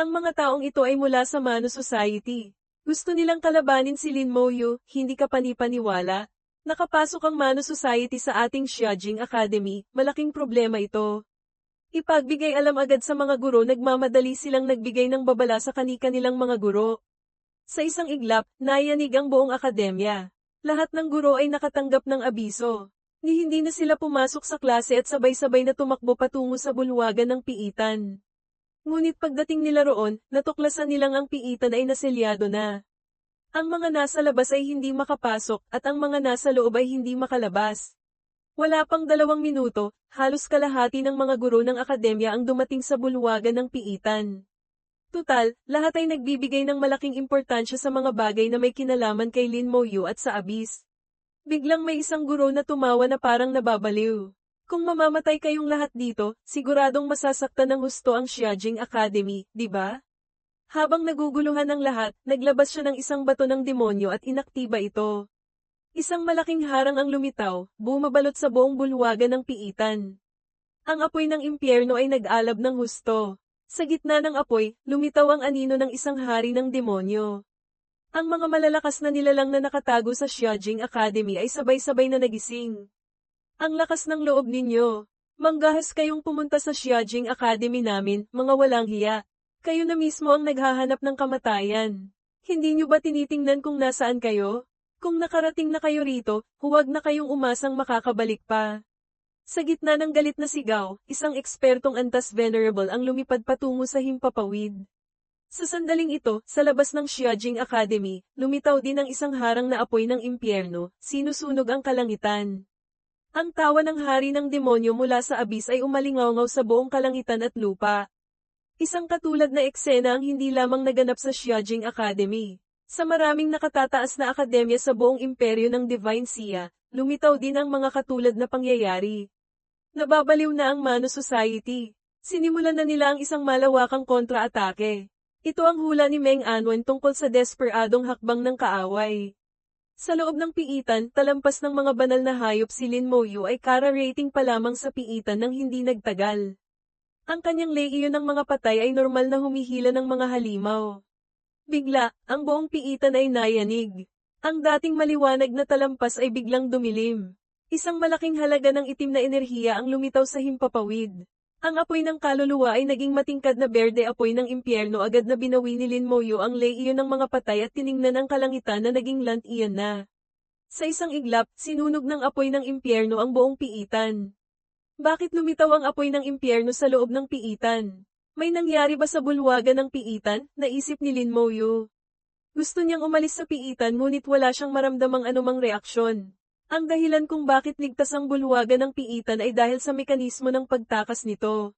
Ang mga taong ito ay mula sa Mano Society. Gusto nilang kalabanin si Lin Moyu, hindi ka panipaniwala. Nakapasok ang Mano Society sa ating Xiajing Academy, malaking problema ito. Ipagbigay alam agad sa mga guro nagmamadali silang nagbigay ng babala sa kani-kanilang mga guro. Sa isang iglap, nayanig ang buong akademya. Lahat ng guro ay nakatanggap ng abiso. Ni hindi na sila pumasok sa klase at sabay-sabay na tumakbo patungo sa bulwagan ng piitan. Ngunit pagdating nila roon, natuklasan nilang ang piitan ay naselyado na. Ang mga nasa labas ay hindi makapasok at ang mga nasa loob ay hindi makalabas. Wala pang dalawang minuto, halos kalahati ng mga guro ng akademya ang dumating sa bulwagan ng piitan. Tutal, lahat ay nagbibigay ng malaking importansya sa mga bagay na may kinalaman kay Lin Moyu at sa abis. Biglang may isang guro na tumawa na parang nababaliw. Kung mamamatay kayong lahat dito, siguradong masasaktan ng husto ang Xiajing Academy, di ba? Habang naguguluhan ng lahat, naglabas siya ng isang bato ng demonyo at inaktiba ito. Isang malaking harang ang lumitaw, bumabalot sa buong bulwagan ng piitan. Ang apoy ng impyerno ay nag-alab ng husto. Sa gitna ng apoy, lumitaw ang anino ng isang hari ng demonyo. Ang mga malalakas na nilalang na nakatago sa Xiajing Academy ay sabay-sabay na nagising. Ang lakas ng loob ninyo. Manggahas kayong pumunta sa Xiajing Academy namin, mga walang hiya. Kayo na mismo ang naghahanap ng kamatayan. Hindi nyo ba tinitingnan kung nasaan kayo? Kung nakarating na kayo rito, huwag na kayong umasang makakabalik pa. Sa gitna ng galit na sigaw, isang ekspertong antas venerable ang lumipad patungo sa himpapawid. Sa sandaling ito, sa labas ng Xiajing Academy, lumitaw din ang isang harang na apoy ng impyerno, sinusunog ang kalangitan. Ang tawa ng hari ng demonyo mula sa abis ay umalingaw sa buong kalangitan at lupa. Isang katulad na eksena ang hindi lamang naganap sa Xiajing Academy. Sa maraming nakatataas na akademya sa buong imperyo ng Divine Sia, lumitaw din ang mga katulad na pangyayari. Nababaliw na ang Mano Society. Sinimulan na nila ang isang malawakang kontra-atake. Ito ang hula ni Meng Anwen tungkol sa desperadong hakbang ng kaaway. Sa loob ng piitan, talampas ng mga banal na hayop si Lin Moyu ay kara-rating pa lamang sa piitan nang hindi nagtagal. Ang kanyang leyo ng mga patay ay normal na humihila ng mga halimaw. Bigla, ang buong piitan ay nayanig. Ang dating maliwanag na talampas ay biglang dumilim. Isang malaking halaga ng itim na enerhiya ang lumitaw sa himpapawid. Ang apoy ng kaluluwa ay naging matingkad na berde apoy ng impyerno agad na binawi ni Lin Moyo ang leiyo ng mga patay at tiningnan ang kalangitan na naging land iyon na. Sa isang iglap, sinunog ng apoy ng impyerno ang buong piitan. Bakit lumitaw ang apoy ng impyerno sa loob ng piitan? May nangyari ba sa bulwagan ng piitan? Naisip ni Lin Moyo. Gusto niyang umalis sa piitan ngunit wala siyang maramdamang anumang reaksyon. Ang dahilan kung bakit ligtas ang bulwagan ng piitan ay dahil sa mekanismo ng pagtakas nito.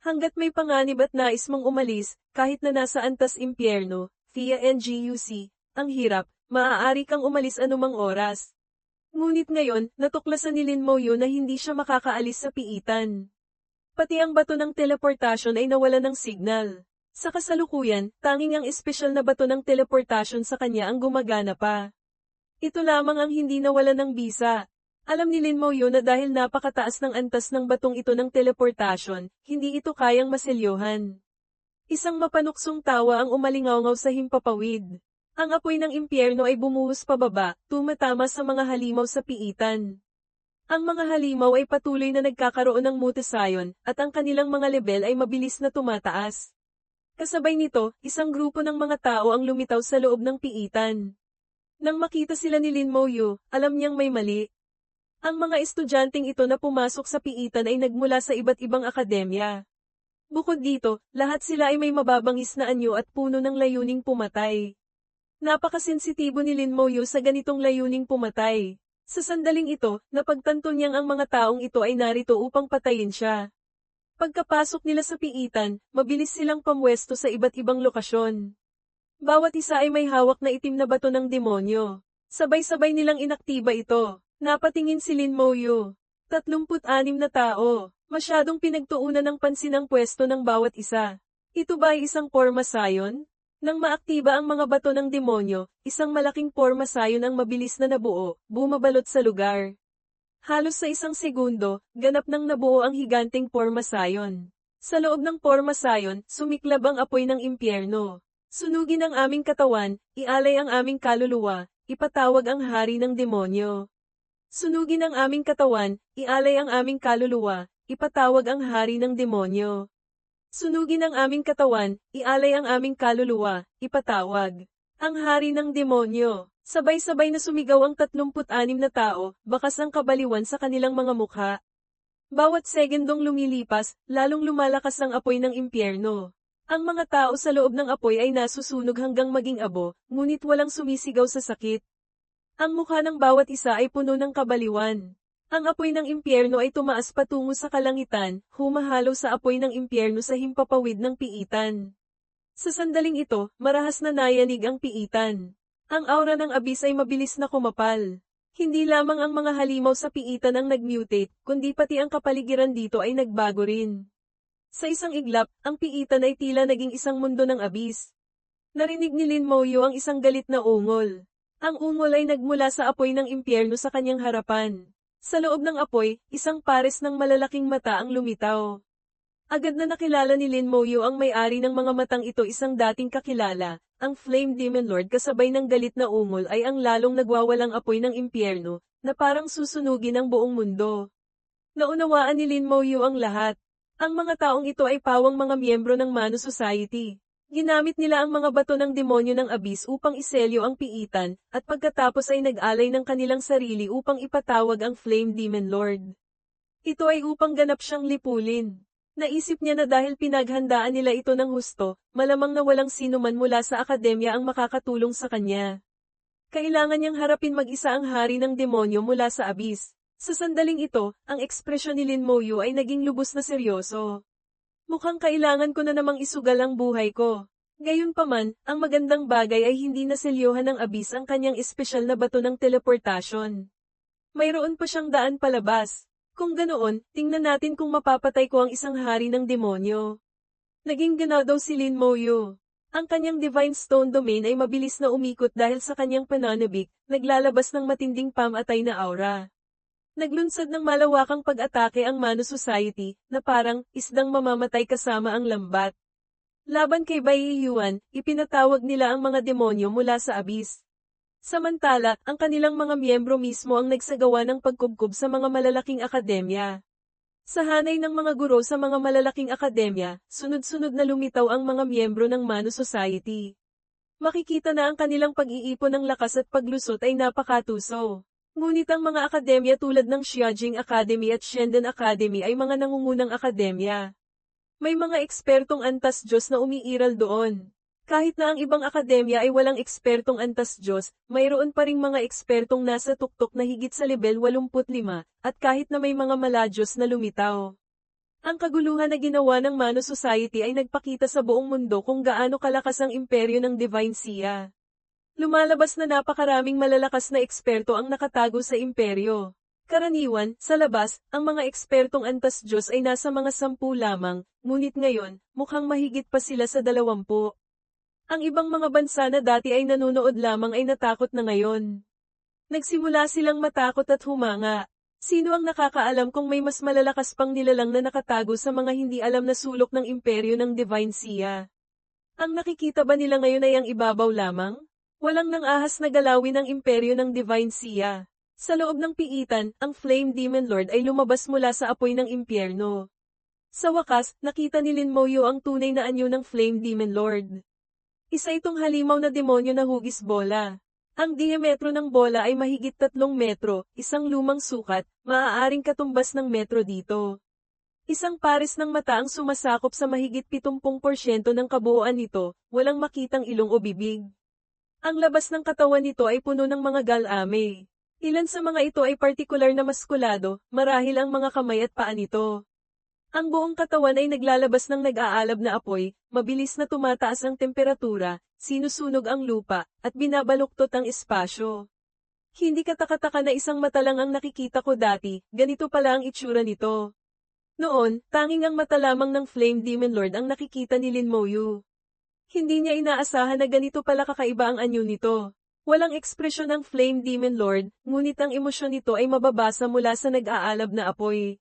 Hanggat may panganib at nais mong umalis, kahit na nasa antas impyerno, via NGUC, ang hirap, maaari kang umalis anumang oras. Ngunit ngayon, natuklasan ni Lin Moyo na hindi siya makakaalis sa piitan. Pati ang bato ng teleportasyon ay nawala ng signal. Sa kasalukuyan, tanging ang espesyal na bato ng teleportasyon sa kanya ang gumagana pa. Ito lamang ang hindi nawala ng bisa. Alam ni Lin Moyo na dahil napakataas ng antas ng batong ito ng teleportasyon, hindi ito kayang maselyohan. Isang mapanuksong tawa ang umalingaw sa himpapawid. Ang apoy ng impyerno ay bumuhos pababa, tumatama sa mga halimaw sa piitan. Ang mga halimaw ay patuloy na nagkakaroon ng mutasayon, at ang kanilang mga level ay mabilis na tumataas. Kasabay nito, isang grupo ng mga tao ang lumitaw sa loob ng piitan. Nang makita sila ni Lin Moyu, alam niyang may mali. Ang mga estudyanteng ito na pumasok sa piitan ay nagmula sa iba't ibang akademya. Bukod dito, lahat sila ay may mababangis na anyo at puno ng layuning pumatay. Napakasensitibo ni Lin Moyu sa ganitong layuning pumatay. Sa sandaling ito, napagtanto niyang ang mga taong ito ay narito upang patayin siya. Pagkapasok nila sa piitan, mabilis silang pamwesto sa iba't ibang lokasyon. Bawat isa ay may hawak na itim na bato ng demonyo. Sabay-sabay nilang inaktiba ito. Napatingin si Lin Moyo. 36 na tao. Masyadong pinagtuunan ng pansin ang pwesto ng bawat isa. Ito ba ay isang forma sayon? Nang maaktiba ang mga bato ng demonyo, isang malaking forma sayon ang mabilis na nabuo, bumabalot sa lugar. Halos sa isang segundo, ganap nang nabuo ang higanting forma sayon. Sa loob ng porma sayon, sumiklab ang apoy ng impyerno. Sunugin ang aming katawan, ialay ang aming kaluluwa, ipatawag ang hari ng demonyo. Sunugin ang aming katawan, ialay ang aming kaluluwa, ipatawag ang hari ng demonyo. Sunugin ang aming katawan, ialay ang aming kaluluwa, ipatawag. Ang hari ng demonyo. Sabay-sabay na sumigaw ang 36 na tao, bakas ang kabaliwan sa kanilang mga mukha. Bawat segundong lumilipas, lalong lumalakas ang apoy ng impyerno. Ang mga tao sa loob ng apoy ay nasusunog hanggang maging abo, ngunit walang sumisigaw sa sakit. Ang mukha ng bawat isa ay puno ng kabaliwan. Ang apoy ng impyerno ay tumaas patungo sa kalangitan, humahalo sa apoy ng impyerno sa himpapawid ng piitan. Sa sandaling ito, marahas na nayanig ang piitan. Ang aura ng abis ay mabilis na kumapal. Hindi lamang ang mga halimaw sa piitan ang nagmutate, kundi pati ang kapaligiran dito ay nagbago rin. Sa isang iglap, ang piitan ay tila naging isang mundo ng abis. Narinig ni Lin Moyo ang isang galit na ungol. Ang ungol ay nagmula sa apoy ng impyerno sa kanyang harapan. Sa loob ng apoy, isang pares ng malalaking mata ang lumitaw. Agad na nakilala ni Lin Moyo ang may-ari ng mga matang ito isang dating kakilala, ang Flame Demon Lord kasabay ng galit na ungol ay ang lalong nagwawalang apoy ng impyerno, na parang susunugin ang buong mundo. Naunawaan ni Lin Moyo ang lahat. Ang mga taong ito ay pawang mga miyembro ng Mano Society. Ginamit nila ang mga bato ng demonyo ng abis upang iselyo ang piitan, at pagkatapos ay nag-alay ng kanilang sarili upang ipatawag ang Flame Demon Lord. Ito ay upang ganap siyang lipulin. Naisip niya na dahil pinaghandaan nila ito ng husto, malamang na walang sino man mula sa akademya ang makakatulong sa kanya. Kailangan niyang harapin mag-isa ang hari ng demonyo mula sa abis. Sa sandaling ito, ang ekspresyon ni Lin Moyu ay naging lubos na seryoso. Mukhang kailangan ko na namang isugal ang buhay ko. Gayunpaman, ang magandang bagay ay hindi naselyohan ng abis ang kanyang espesyal na bato ng teleportasyon. Mayroon pa siyang daan palabas. Kung ganoon, tingnan natin kung mapapatay ko ang isang hari ng demonyo. Naging ganaw daw si Lin Moyo. Ang kanyang Divine Stone Domain ay mabilis na umikot dahil sa kanyang pananabik, naglalabas ng matinding pamatay na aura. Naglunsad ng malawakang pag-atake ang Mano Society, na parang isdang mamamatay kasama ang lambat. Laban kay Bai Yuan, ipinatawag nila ang mga demonyo mula sa abis. Samantala, ang kanilang mga miyembro mismo ang nagsagawa ng pagkubkob sa mga malalaking akademya. Sa hanay ng mga guro sa mga malalaking akademya, sunod-sunod na lumitaw ang mga miyembro ng Mano Society. Makikita na ang kanilang pag-iipon ng lakas at paglusot ay napakatuso. Ngunit ang mga akademya tulad ng Xiajing Academy at Shenzhen Academy ay mga nangungunang akademya. May mga ekspertong antas Diyos na umiiral doon. Kahit na ang ibang akademya ay walang ekspertong antas Diyos, mayroon pa ring mga ekspertong nasa tuktok na higit sa level 85, at kahit na may mga maladyos na lumitaw. Ang kaguluhan na ginawa ng Mano Society ay nagpakita sa buong mundo kung gaano kalakas ang imperyo ng Divine Sia. Lumalabas na napakaraming malalakas na eksperto ang nakatago sa imperyo. Karaniwan, sa labas, ang mga ekspertong antas Diyos ay nasa mga sampu lamang, ngunit ngayon, mukhang mahigit pa sila sa dalawampu. Ang ibang mga bansa na dati ay nanonood lamang ay natakot na ngayon. Nagsimula silang matakot at humanga. Sino ang nakakaalam kung may mas malalakas pang nilalang na nakatago sa mga hindi alam na sulok ng imperyo ng Divine Sia? Ang nakikita ba nila ngayon ay ang ibabaw lamang? Walang nang ahas na galawin ang imperyo ng Divine Sia. Sa loob ng piitan, ang Flame Demon Lord ay lumabas mula sa apoy ng impyerno. Sa wakas, nakita ni Lin Moyo ang tunay na anyo ng Flame Demon Lord. Isa itong halimaw na demonyo na hugis bola. Ang diametro ng bola ay mahigit tatlong metro, isang lumang sukat, maaaring katumbas ng metro dito. Isang pares ng mata ang sumasakop sa mahigit 70% ng kabuuan nito, walang makitang ilong o bibig. Ang labas ng katawan nito ay puno ng mga galame. Ilan sa mga ito ay partikular na maskulado, marahil ang mga kamay at paa nito. Ang buong katawan ay naglalabas ng nag-aalab na apoy, mabilis na tumataas ang temperatura, sinusunog ang lupa, at binabaluktot ang espasyo. Hindi katakataka na isang mata lang ang nakikita ko dati, ganito pala ang itsura nito. Noon, tanging ang mata lamang ng Flame Demon Lord ang nakikita ni Lin Moyu. Hindi niya inaasahan na ganito pala kakaiba ang anyo nito. Walang ekspresyon ng Flame Demon Lord, ngunit ang emosyon nito ay mababasa mula sa nag-aalab na apoy.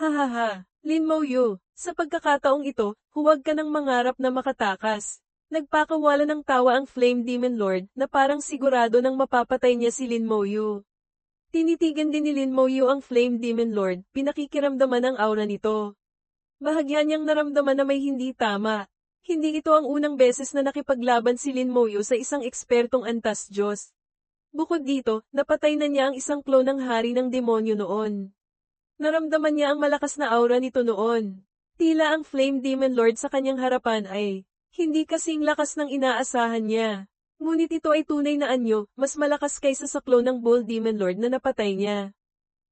Hahaha, Lin Yu, sa pagkakataong ito, huwag ka nang mangarap na makatakas. Nagpakawala ng tawa ang Flame Demon Lord na parang sigurado nang mapapatay niya si Lin Yu. Tinitigan din ni Lin Yu ang Flame Demon Lord, pinakikiramdaman ang aura nito. Bahagya niyang naramdaman na may hindi tama. Hindi ito ang unang beses na nakipaglaban si Lin Yu sa isang ekspertong antas Diyos. Bukod dito, napatay na niya ang isang klon ng hari ng demonyo noon. Naramdaman niya ang malakas na aura nito noon. Tila ang Flame Demon Lord sa kanyang harapan ay, hindi kasing lakas ng inaasahan niya. Ngunit ito ay tunay na anyo, mas malakas kaysa sa clone ng Bull Demon Lord na napatay niya.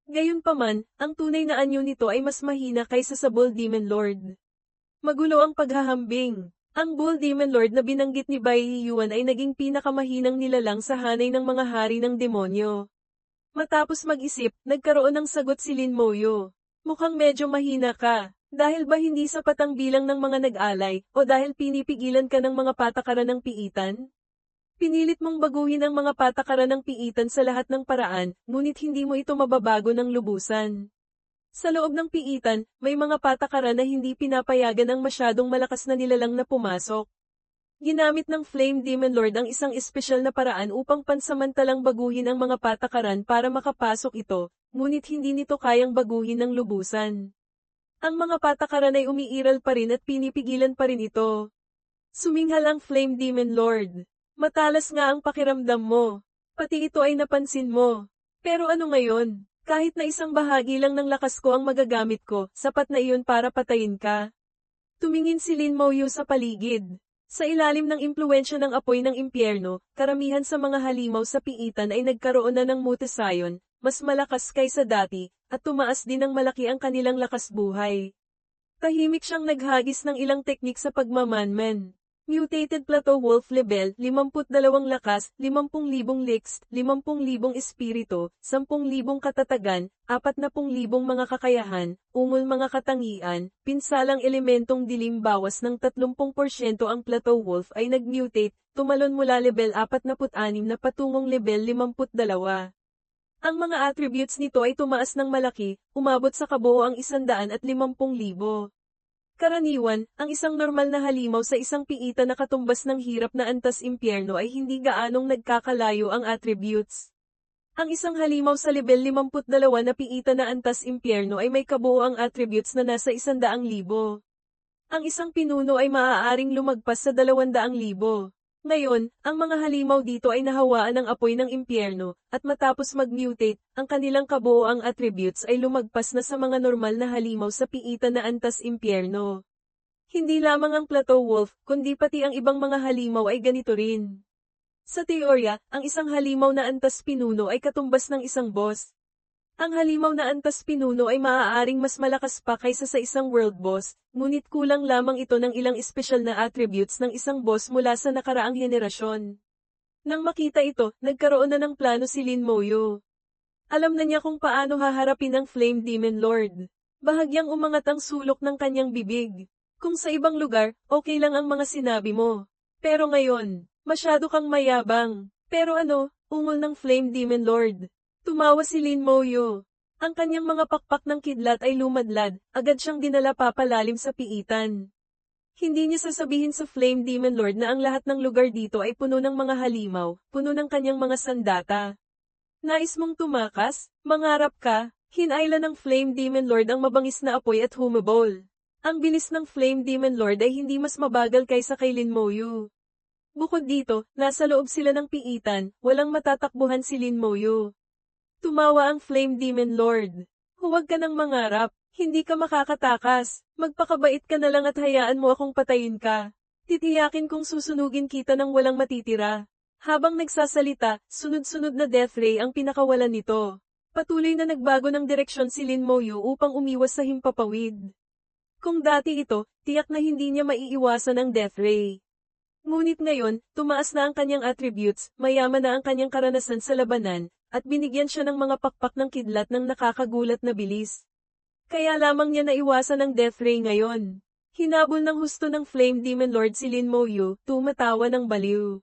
Gayunpaman, ang tunay na anyo nito ay mas mahina kaysa sa Bull Demon Lord. Magulo ang paghahambing. Ang Bull Demon Lord na binanggit ni Bai Yuan ay naging pinakamahinang nilalang sa hanay ng mga hari ng demonyo. Matapos mag-isip, nagkaroon ng sagot si Lin Moyo. Mukhang medyo mahina ka. Dahil ba hindi sapat ang bilang ng mga nag-alay, o dahil pinipigilan ka ng mga patakaran ng piitan? Pinilit mong baguhin ang mga patakaran ng piitan sa lahat ng paraan, ngunit hindi mo ito mababago ng lubusan. Sa loob ng piitan, may mga patakaran na hindi pinapayagan ang masyadong malakas na nilalang na pumasok. Ginamit ng Flame Demon Lord ang isang espesyal na paraan upang pansamantalang baguhin ang mga patakaran para makapasok ito, ngunit hindi nito kayang baguhin ng lubusan. Ang mga patakaran ay umiiral pa rin at pinipigilan pa rin ito. Suminghal ang Flame Demon Lord. Matalas nga ang pakiramdam mo. Pati ito ay napansin mo. Pero ano ngayon? Kahit na isang bahagi lang ng lakas ko ang magagamit ko, sapat na iyon para patayin ka. Tumingin si Lin Moyu sa paligid. Sa ilalim ng impluensya ng apoy ng impyerno, karamihan sa mga halimaw sa piitan ay nagkaroon na ng mutasayon, mas malakas kaysa dati, at tumaas din ng malaki ang kanilang lakas buhay. Tahimik siyang naghagis ng ilang teknik sa pagmamanman. Mutated Plateau Wolf Level, 52 lakas, 50,000 licks, 50,000 espiritu, 10,000 katatagan, 40,000 mga kakayahan, umul mga katangian, pinsalang elementong dilim bawas ng 30% ang Plateau Wolf ay nag-mutate, tumalon mula level 46 na patungong level 52. Ang mga attributes nito ay tumaas ng malaki, umabot sa kabuoang 150,000. Karaniwan, ang isang normal na halimaw sa isang piita na katumbas ng hirap na antas impyerno ay hindi gaanong nagkakalayo ang attributes. Ang isang halimaw sa level 52 na piita na antas impyerno ay may kabuoang attributes na nasa 100,000. Ang isang pinuno ay maaaring lumagpas sa 200,000. Ngayon, ang mga halimaw dito ay nahawaan ng apoy ng impyerno, at matapos mag-mutate, ang kanilang kabuoang attributes ay lumagpas na sa mga normal na halimaw sa piitan na antas impyerno. Hindi lamang ang Plateau Wolf, kundi pati ang ibang mga halimaw ay ganito rin. Sa teorya, ang isang halimaw na antas pinuno ay katumbas ng isang boss, ang halimaw na antas pinuno ay maaaring mas malakas pa kaysa sa isang world boss, ngunit kulang lamang ito ng ilang espesyal na attributes ng isang boss mula sa nakaraang henerasyon. Nang makita ito, nagkaroon na ng plano si Lin Moyo. Alam na niya kung paano haharapin ang Flame Demon Lord. Bahagyang umangat ang sulok ng kanyang bibig. Kung sa ibang lugar, okay lang ang mga sinabi mo. Pero ngayon, masyado kang mayabang. Pero ano, ungol ng Flame Demon Lord. Tumawa si Lin Moyo. Ang kanyang mga pakpak ng kidlat ay lumadlad, agad siyang dinala papalalim sa piitan. Hindi niya sasabihin sa Flame Demon Lord na ang lahat ng lugar dito ay puno ng mga halimaw, puno ng kanyang mga sandata. Nais mong tumakas? Mangarap ka? Hinayla ng Flame Demon Lord ang mabangis na apoy at humabol. Ang bilis ng Flame Demon Lord ay hindi mas mabagal kaysa kay Lin Moyu. Bukod dito, nasa loob sila ng piitan, walang matatakbuhan si Lin Moyu. Tumawa ang Flame Demon Lord. Huwag ka nang mangarap, hindi ka makakatakas, magpakabait ka na lang at hayaan mo akong patayin ka. Titiyakin kong susunugin kita ng walang matitira. Habang nagsasalita, sunod-sunod na death ray ang pinakawalan nito. Patuloy na nagbago ng direksyon si Lin Moyu upang umiwas sa himpapawid. Kung dati ito, tiyak na hindi niya maiiwasan ang death ray. Ngunit ngayon, tumaas na ang kanyang attributes, mayaman na ang kanyang karanasan sa labanan, at binigyan siya ng mga pakpak ng kidlat ng nakakagulat na bilis. Kaya lamang niya naiwasan ang death ray ngayon. Hinabol ng husto ng Flame Demon Lord si Lin Moyu, tumatawa ng baliw.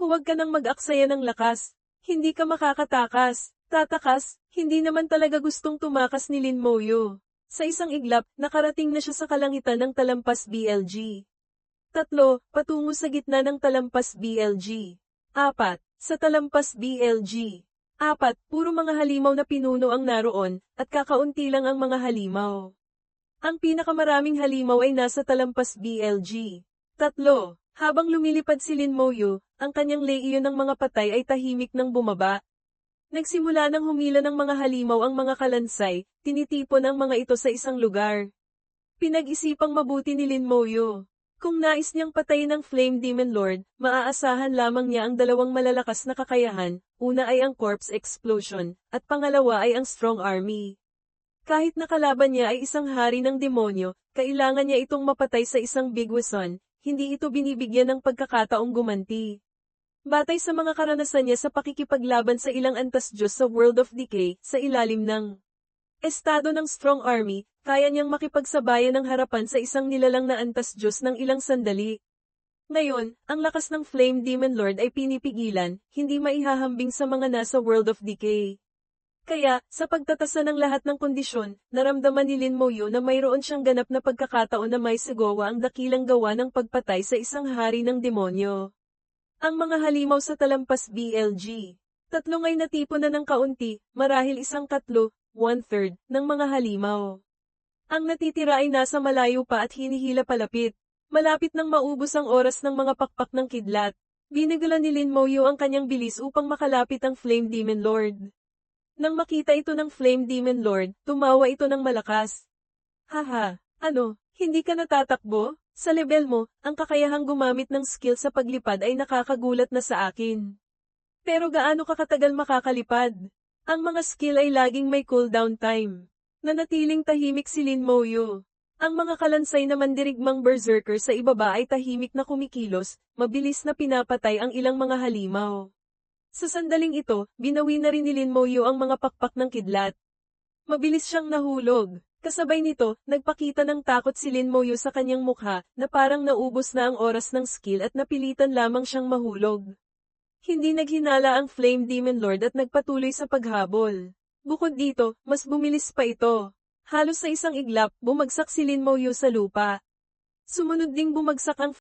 Huwag ka nang mag-aksaya ng lakas. Hindi ka makakatakas. Tatakas, hindi naman talaga gustong tumakas ni Lin Moyu. Sa isang iglap, nakarating na siya sa kalangitan ng talampas BLG. Tatlo, patungo sa gitna ng talampas BLG. Apat, sa talampas BLG. Apat, puro mga halimaw na pinuno ang naroon, at kakaunti lang ang mga halimaw. Ang pinakamaraming halimaw ay nasa talampas BLG. Tatlo, habang lumilipad si Lin Moyo, ang kanyang leiyon ng mga patay ay tahimik nang bumaba. Nagsimula nang humila ng mga halimaw ang mga kalansay, tinitipon ang mga ito sa isang lugar. Pinag-isipang mabuti ni Lin Moyo. Kung nais niyang patayin ang Flame Demon Lord, maaasahan lamang niya ang dalawang malalakas na kakayahan, una ay ang Corpse Explosion, at pangalawa ay ang Strong Army. Kahit nakalaban niya ay isang hari ng demonyo, kailangan niya itong mapatay sa isang Big Weson, hindi ito binibigyan ng pagkakataong gumanti. Batay sa mga karanasan niya sa pakikipaglaban sa ilang antas Diyos sa World of Decay, sa ilalim ng estado ng Strong Army, kaya niyang makipagsabayan ng harapan sa isang nilalang na antas Diyos ng ilang sandali. Ngayon, ang lakas ng Flame Demon Lord ay pinipigilan, hindi maihahambing sa mga nasa World of Decay. Kaya, sa pagtatasa ng lahat ng kondisyon, naramdaman ni Lin Moyo na mayroon siyang ganap na pagkakataon na may sigawa ang dakilang gawa ng pagpatay sa isang hari ng demonyo. Ang mga halimaw sa talampas BLG. Tatlong ay natipon na ng kaunti, marahil isang katlo, one-third, ng mga halimaw. Ang natitira ay nasa malayo pa at hinihila palapit. Malapit nang maubos ang oras ng mga pakpak ng kidlat. Binagalan ni Lin Moyo ang kanyang bilis upang makalapit ang Flame Demon Lord. Nang makita ito ng Flame Demon Lord, tumawa ito ng malakas. Haha, ano, hindi ka natatakbo? Sa level mo, ang kakayahang gumamit ng skill sa paglipad ay nakakagulat na sa akin. Pero gaano ka katagal makakalipad? Ang mga skill ay laging may cooldown time. Nanatiling tahimik si Lin Moyo. Ang mga kalansay na mandirigmang berserker sa ibaba ay tahimik na kumikilos, mabilis na pinapatay ang ilang mga halimaw. Sa sandaling ito, binawi na rin ni Lin Moyo ang mga pakpak ng kidlat. Mabilis siyang nahulog. Kasabay nito, nagpakita ng takot si Lin Moyo sa kanyang mukha, na parang naubos na ang oras ng skill at napilitan lamang siyang mahulog. Hindi naghinala ang Flame Demon Lord at nagpatuloy sa paghabol. Bukod dito, mas bumilis pa ito. Halos sa isang iglap, bumagsak si Lin Moyo sa lupa. Sumunod ding bumagsak ang